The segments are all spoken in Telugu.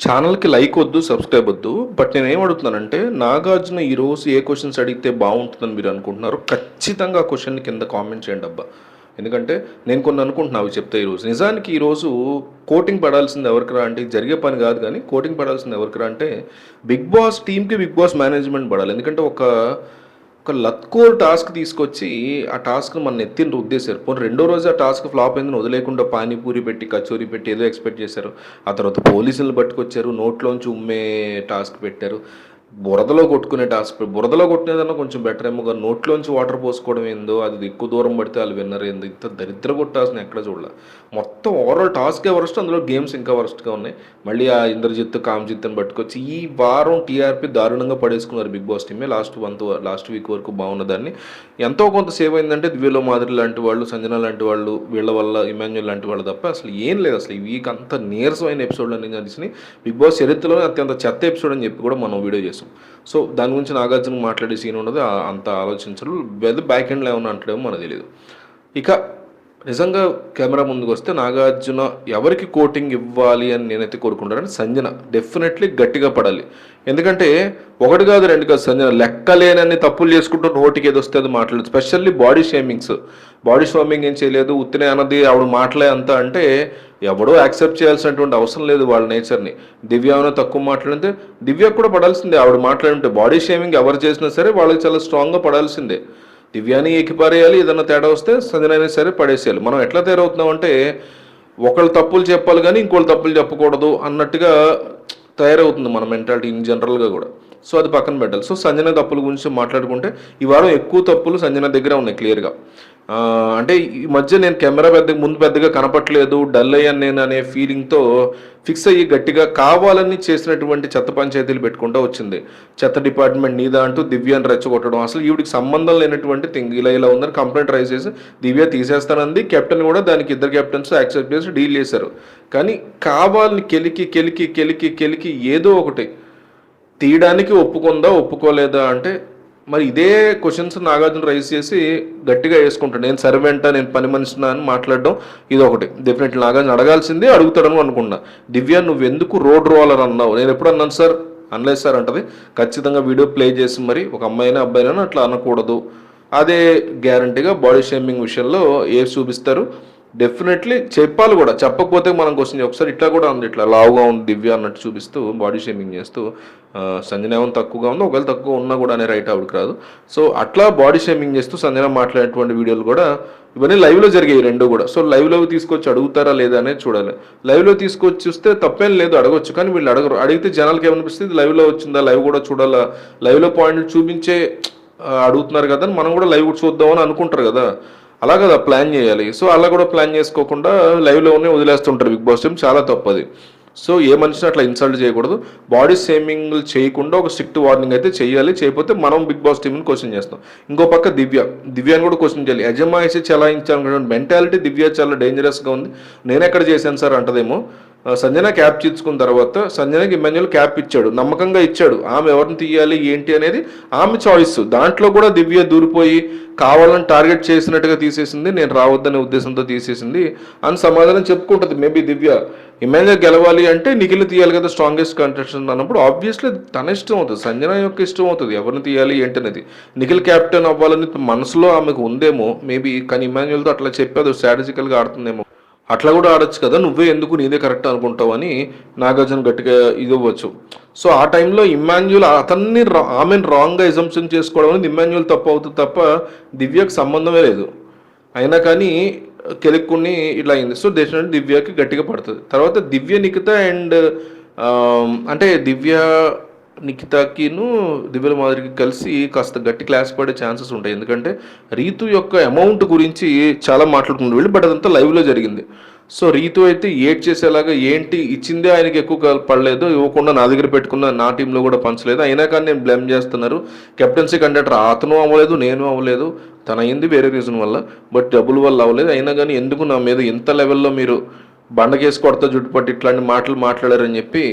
ఛానల్కి లైక్ వద్దు సబ్స్క్రైబ్ వద్దు. బట్ నేను ఏం అడుగుతున్నానంటే నాగార్జున ఈరోజు ఏ క్వశ్చన్స్ అడిగితే బాగుంటుందని మీరు అనుకుంటున్నారు ఖచ్చితంగా ఆ క్వశ్చన్ కింద కామెంట్ చేయండి అబ్బా. ఎందుకంటే నేను కొన్ని అనుకుంటున్నా అవి చెప్తే ఈరోజు నిజానికి ఈరోజు కోటింగ్ పడాల్సింది ఎవరికి రా అంటే జరిగే పని కాదు కానీ కోటింగ్ పడాల్సింది ఎవరికిరా అంటే బిగ్ బాస్ టీంకి బిగ్ బాస్ మేనేజ్మెంట్ పడాలి. ఎందుకంటే ఒక ఒక లత్కోర్ టాస్క్ తీసుకొచ్చి ఆ టాస్క్ మన ఎత్తిన రుద్దేశారు పోనీ రెండో రోజు ఆ టాస్క్ ఫ్లాప్ అయిందని వదిలేకుండా పానీపూరి పెట్టి కచోరీ పెట్టి ఏదో ఎక్స్పెక్ట్ చేశారు. ఆ తర్వాత పోలీసులు పట్టుకొచ్చారు. నోట్లోంచి ఉమ్మే టాస్క్ పెట్టారు. బురదలో కొట్టుకునే టాస్క్ బురదలో కొట్టినదన్నా కొంచెం బెటర్ ఏమో కానీ నోట్లోంచి వాటర్ పోసుకోవడం ఏందో అది ఎక్కువ దూరం పడితే వాళ్ళు విన్నర్ ఏందో ఇంత దరిద్ర కొట్టాల్సిన ఎక్కడ చూడలే. మొత్తం ఓవరాల్ టాస్కే వరస్ట్ అందులో గేమ్స్ ఇంకా వరస్ట్గా ఉన్నాయి. మళ్ళీ ఆ ఇంద్రజిత్ కామ్జిత్ని పట్టుకొచ్చి ఈ వారం టీఆర్పీ దారుణంగా పడేసుకున్నారు బిగ్ బాస్ టీమే లాస్ట్ వన్ లాస్ట్ వీక్ వరకు బాగున్న దాన్ని. ఎంతో కొంత సేవ్ అయిందంటే దివ్యలో మాదిరి లాంటి వాళ్ళు సంజన లాంటి వాళ్ళు వీళ్ళ వల్ల ఇమాన్యుల్ లాంటి వాళ్ళు తప్ప అసలు ఏం లేదు అసలు. ఈ వీక్ అంత నీరసమైన ఎపిసోడ్లు అని కలిసి బిగ్ బాస్ చరిత్రలో అత్యంత చెత్త ఎపిసోడ్ అని చెప్పి కూడా మనం వీడియో చేస్తాం కోసం సో దాని గురించి నాగార్జున మాట్లాడే సీన్ ఉండదు అంత ఆలోచించరు. వెల్ బ్యాక్ ఎండ్లో ఏమన్నా అంటాడేమో మనకు తెలియదు ఇక నిజంగా కెమెరా ముందుకు వస్తే నాగార్జున ఎవరికి కోటింగ్ ఇవ్వాలి అని నేనైతే కోరుకుంటానని సంజన. డెఫినెట్లీ గట్టిగా పడాలి. ఎందుకంటే ఒకటి కాదు రెండు కాదు సంజన లెక్కలేనని తప్పులు చేసుకుంటూ నోటికి ఏదో వస్తే అది మాట్లాడదు specially body shamings body shaming ఏం చేయలేదు. ఉత్తినే అన్నది ఆవిడ మాట్లాడే అంత అంటే ఎవడో యాక్సెప్ట్ చేయాల్సినటువంటి అవసరం లేదు వాళ్ళ నేచర్ని. దివ్య ఏమైనా తక్కువ మాట్లాడితే దివ్య కూడా పడాల్సిందే. ఆవిడ మాట్లాడుంటే బాడీ షేమింగ్ ఎవరు చేసినా సరే వాళ్ళకి చాలా స్ట్రాంగ్గా పడాల్సిందే. దివ్యాని ఎక్కిపారేయాలి ఏదైనా తేడా వస్తే సంజనైనా సరే పడేసేయాలి. మనం ఎట్లా తయారవుతున్నామంటే ఒకళ్ళు తప్పులు చెప్పాలి కానీ ఇంకోళ్ళు తప్పులు చెప్పకూడదు అన్నట్టుగా తయారవుతుంది మన మెంటాలిటీ ఇన్ జనరల్గా కూడా. సో అది పక్కన పెట్టాలి. సో సంజన తప్పుల గురించి మాట్లాడుకుంటే ఈ వారం ఎక్కువ తప్పులు సంజన దగ్గర ఉన్నాయి క్లియర్గా. అంటే ఈ మధ్య నేను కెమెరా పెద్ద ముందు పెద్దగా కనపట్లేదు డల్ అయ్యాను నేను అనే ఫీలింగ్తో ఫిక్స్ అయ్యి గట్టిగా కావాలని చేసినటువంటి చెత్త పంచాయతీలు పెట్టుకుంటూ వచ్చింది. చెత్త డిపార్ట్మెంట్ నీదా అంటూ దివ్యాన్ని రెచ్చగొట్టడం. అసలు ఈవిడికి సంబంధం లేనటువంటి థింగ్ ఇలా ఇలా ఉందని కంప్లైంట్ రైజ్ చేసి దివ్య తీసేస్తానంది. కెప్టెన్ కూడా దానికి ఇద్దరు కెప్టెన్స్ యాక్సెప్ట్ చేసి డీల్ చేశారు. కానీ కావాలని కెలికి కెలికి కెలికి కెలికి ఏదో ఒకటి తీయడానికి ఒప్పుకుందా ఒప్పుకోలేదా అంటే మరి ఇదే క్వశ్చన్స్ నాగార్జున రైజ్ చేసి గట్టిగా వేసుకుంటాడు. నేను సర్వెంట నేను పని మనిషినా అని మాట్లాడడం ఇది ఒకటి డెఫినెట్లీ నాగార్జున అడగాల్సిందే అడుగుతాడని అనుకున్నా. దివ్య నువ్వు ఎందుకు రోడ్ రోలర్ అన్నావు? నేను ఎప్పుడు అన్నాను సార్ అనలేదు సార్ అంటది. ఖచ్చితంగా వీడియో ప్లే చేసి మరి ఒక అమ్మాయినా అబ్బాయినా అట్లా అనకూడదు. అదే గ్యారంటీగా బాడీ షేమింగ్ విషయంలో ఏ చూపిస్తారు? డెఫినెట్లీ చెప్పాలి కూడా. చెప్పకపోతే మనం క్వశ్చన్ ఒకసారి ఇట్లా కూడా ఉంది. ఇట్లా లావుగా ఉంది దివ్య అన్నట్టు చూపిస్తూ బాడీ షేమింగ్ చేస్తూ ఆ, ఏమైనా తక్కువగా ఉంది. ఒకవేళ తక్కువ ఉన్నా కూడా అనే రైట్ ఆవిడకి రాదు. సో అట్లా బాడీ షేమింగ్ చేస్తూ సంజన మాట్లాడేటువంటి వీడియోలు కూడా ఇవన్నీ లైవ్లో జరిగాయి రెండు కూడా. సో లైవ్లో తీసుకొచ్చి అడుగుతారా లేదా అనేది చూడాలి. లైవ్లో తీసుకొచ్చి చూస్తే తప్పేం లేదు. అడగొచ్చు. కానీ వీళ్ళు అడగరు. అడిగితే జనాలకి ఏమనిపిస్తుంది? లైవ్లో వచ్చిందా? లైవ్ కూడా చూడాలా? లైవ్లో పాయింట్లు చూపించే అడుగుతున్నారు కదా అని మనం కూడా లైవ్ చూద్దామని అనుకుంటారు కదా. అలా కదా ప్లాన్ చేయాలి. సో అలా కూడా ప్లాన్ చేసుకోకుండా లైవ్లోనే వదిలేస్తుంటారు బిగ్ బాస్ టీం. చాలా తప్పది. సో ఏ మనిషిని అట్లా ఇన్సల్ట్ చేయకూడదు. బాడీ షేమింగ్ చేయకుండా ఒక స్ట్రిక్ట్ వార్నింగ్ అయితే చేయాలి. చేయకపోతే మనం బిగ్ బాస్ టీంని క్వశ్చన్ చేస్తాం. ఇంకో పక్క దివ్య. దివ్యాని కూడా క్వశ్చన్ చేయాలి. యజమాయిసి చలాయించాలనుకున్న మెంటాలిటీ దివ్య చాలా డేంజరస్గా ఉంది. నేను ఎక్కడ చేశాను సార్ అంటదేమో. సంజన క్యాప్ తీసుకున్న తర్వాత సంజనకి ఇమాన్యుల్ క్యాప్ ఇచ్చాడు నమ్మకంగా ఇచ్చాడు. ఆమె ఎవరిని తీయాలి ఏంటి అనేది ఆమె చాయిస్ దాంట్లో కూడా దివ్య దూరిపోయి కావాలని టార్గెట్ చేసినట్టుగా తీసేసింది నేను రావద్దనే ఉద్దేశంతో తీసేసింది అని సమాధానం చెప్పుకుంటుంది. మేబీ దివ్య ఇమాన్యుల్ గెలవాలి అంటే నిఖిల్ తీయాలి కదా స్ట్రాంగెస్ట్ కంటెస్టెంట్ అన్నప్పుడు ఆబ్వియస్లీ తన ఇష్టం అవుతుంది సంజన యొక్క ఇష్టం అవుతుంది ఎవరిని తీయాలి ఏంటి అనేది. నిఖిల్ క్యాప్టెన్ అవ్వాలని మనసులో ఆమెకు ఉందేమో మేబీ కానీ ఇమాన్యుల్తో అట్లా చెప్పి అది స్ట్రాటజికల్గా ఆడుతుందేమో. అట్లా కూడా ఆడొచ్చు కదా నువ్వే ఎందుకు నీదే కరెక్ట్ అనుకుంటావు అని నాగార్జున గట్టిగా ఇవ్వచ్చు సో ఆ టైంలో ఇమాన్యుల్ అతన్ని రా- ఆమెను రాంగ్గా ఎజంప్షన్ చేసుకోవడం అనేది ఇమాన్యుల్ తప్పు అవుతుంది తప్ప దివ్యకు సంబంధమే లేదు. అయినా కానీ కెలుక్కుని ఇట్లా అయింది. సో దేశం దివ్యకి గట్టిగా పడుతుంది. తర్వాత దివ్య నిఖిత అండ్ అంటే దివ్య నిఖితాకిను దివ్యల మాదిరికి కలిసి కాస్త గట్టి క్లాస్ పడే ఛాన్సెస్ ఉంటాయి. ఎందుకంటే రీతు యొక్క అమౌంట్ గురించి చాలా మాట్లాడుకున్నారు వీళ్ళు బట్ అదంతా లైవ్లో జరిగింది. సో రీతు అయితే ఏడ్ చేసేలాగా ఏంటి? ఇచ్చిందే ఆయనకి ఎక్కువ పడలేదు. ఇవ్వకుండా నా దగ్గర పెట్టుకున్న నా టీంలో కూడా పంచలేదు. అయినా కానీ నేను బ్లేమ్ చేస్తున్నారు. కెప్టెన్సీ కండక్టర్ అతను అవ్వలేదు నేను అవ్వలేదు. తన అయింది వేరే రీజన్ వల్ల. బట్ డబ్బుల వల్ల అవ్వలేదు. అయినా కానీ ఎందుకు నా మీద ఇంత లెవెల్లో మీరు బండకేసి కొడతా జుట్టుపట్టి ఇట్లాంటి మాటలు మాట్లాడారని చెప్పి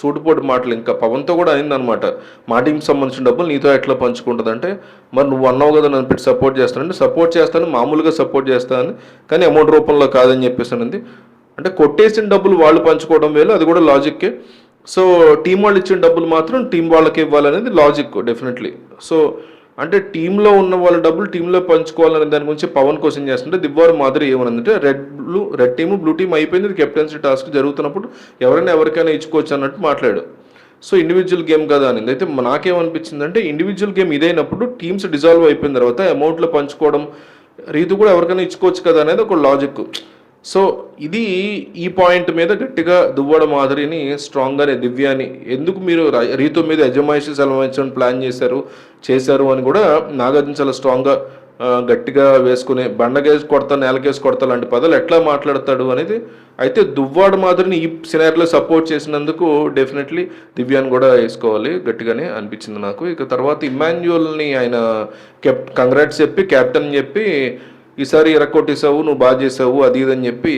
సూటుపోటు మాటలు. ఇంకా పవన్తో కూడా అయిందనమాట మా టీంకి సంబంధించిన డబ్బులు నీతో ఎట్లా పంచుకుంటుందంటే మరి నువ్వు అన్నావు కదా నన్ను పెట్టి సపోర్ట్ చేస్తానంటే సపోర్ట్ చేస్తాను మామూలుగా సపోర్ట్ చేస్తాను కానీ అమౌంట్ రూపంలో కాదని చెప్పేసి అంటే కొట్టేసిన డబ్బులు వాళ్ళు పంచుకోవడం వేలు అది కూడా లాజిక్కే. సో టీం వాళ్ళు ఇచ్చిన డబ్బులు మాత్రం టీం వాళ్ళకి ఇవ్వాలనేది లాజిక్ డెఫినెట్లీ. సో అంటే టీంలో ఉన్న వాళ్ళ డబ్బులు టీంలో పంచుకోవాలనే దాని గురించి పవన్ క్వశ్చన్ చేస్తుంటే దివ్వారు మాదిరి ఏమనంటే red blue red team blue team అయిపోయింది కెప్టెన్సీ టాస్క్ జరుగుతున్నప్పుడు ఎవరైనా ఎవరికైనా ఇచ్చుకోవచ్చు అన్నట్టు మాట్లాడు. సో ఇండివిజువల్ గేమ్ కదా అనింది. అయితే నాకేమనిపించింది అంటే ఇండివిజువల్ గేమ్ ఇదైనప్పుడు టీమ్స్ డిజాల్వ్ అయిపోయిన తర్వాత అమౌంట్లో పంచుకోవడం రీతి కూడా ఎవరికైనా ఇచ్చుకోవచ్చు కదా అనేది ఒక లాజిక్ సో ఇది ఈ పాయింట్ మీద గట్టిగా దువ్వడ మాదిరిని స్ట్రాంగ్గానే దివ్యాని ఎందుకు మీరు రీతు మీద యజమాయిషి సెలవించడం ప్లాన్ చేశారు చేశారు అని కూడా నాగార్జున చాలా స్ట్రాంగ్గా గట్టిగా వేసుకునే బండకేసి కొడతా నేలకేసి కొడతా లాంటి పదాలు ఎట్లా మాట్లాడతాడు అనేది అయితే దువ్వాడ మాదిరిని ఈ సినారీలో సపోర్ట్ చేసినందుకు డెఫినెట్లీ దివ్యాన్ని కూడా వేసుకోవాలి గట్టిగానే అనిపించింది నాకు. ఇక తర్వాత ఇమాన్యువల్ని ఆయన కెప్ కంగ్రాట్స్ చెప్పి కెప్టెన్ చెప్పి ఈసారి ఎరక్కొట్టేసావు నువ్వు బాగా చేసావు అది ఇది అని చెప్పి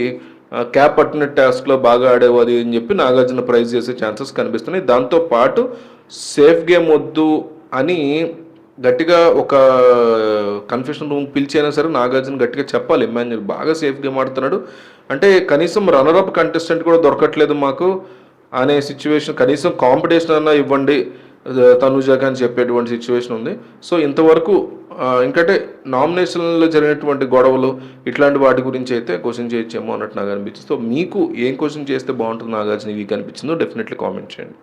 క్యాప్ పట్టిన టాస్క్లో బాగా ఆడావు అది అని చెప్పి నాగార్జున ప్రైజ్ చేసే ఛాన్సెస్ కనిపిస్తున్నాయి. దాంతో పాటు సేఫ్ గేమ్ వద్దు అని గట్టిగా ఒక కన్ఫ్యూషన్ రూమ్ పిలిచైనా సరే నాగార్జున గట్టిగా చెప్పాలి. ఇమాన్యుల్ బాగా సేఫ్ గేమ్ ఆడుతున్నాడు. అంటే కనీసం రన్నర్ అప్ కంటెస్టెంట్ కూడా దొరకట్లేదు మాకు అనే సిచ్యువేషన్ కనీసం కాంపిటీషన్ అన్నా ఇవ్వండి తనుజాకి అని చెప్పేటువంటి సిచ్యువేషన్ ఉంది. సో ఇంతవరకు ఇంకంటే నామినేషన్లో జరిగినటువంటి గొడవలు ఇట్లాంటి వాటి గురించి అయితే క్వశ్చన్ చేయొచ్చేమో అన్నట్టు నాకు అనిపించింది సో మీకు ఏం క్వశ్చన్ చేస్తే బాగుంటుంది నాగార్జున ఇది కనిపించిందో డెఫినెట్లీ కామెంట్ చేయండి.